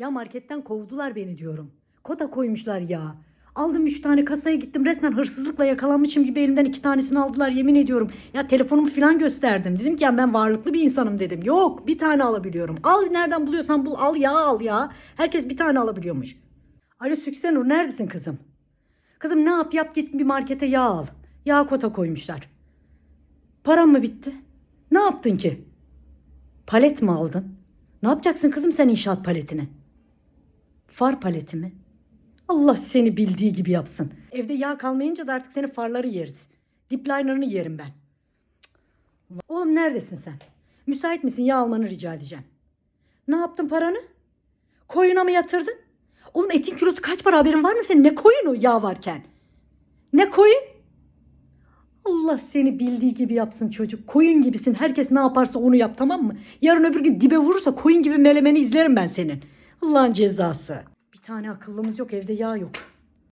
Ya marketten kovdular beni diyorum. Kota koymuşlar ya. Aldım üç tane kasaya gittim resmen hırsızlıkla yakalanmışım gibi elimden iki tanesini aldılar yemin ediyorum. Ya telefonumu falan gösterdim. Dedim ki ya ben varlıklı bir insanım dedim. Yok bir tane alabiliyorum. Al nereden buluyorsan bul al ya al ya. Herkes bir tane alabiliyormuş. Alo Süksenur neredesin kızım? Kızım ne yap yap git bir markete yağ al. Yağ kota koymuşlar. Param mı bitti? Ne yaptın ki? Palet mi aldın? Ne yapacaksın kızım sen inşaat paletini? Far paleti mi? Allah seni bildiği gibi yapsın. Evde yağ kalmayınca da artık senin farları yeriz. Dipliner'ını yerim ben. Oğlum neredesin sen? Müsait misin? Yağ almanı rica edeceğim. Ne yaptın paranı? Koyuna mı yatırdın? Oğlum etin kilosu kaç para haberin var mı senin? Ne koyunu yağ varken? Ne koyun? Allah seni bildiği gibi yapsın çocuk. Koyun gibisin. Herkes ne yaparsa onu yap tamam mı? Yarın öbür gün dibe vurursa koyun gibi melemeni izlerim ben senin. Allah'ın cezası. Bir tane akıllımız yok evde yağ yok.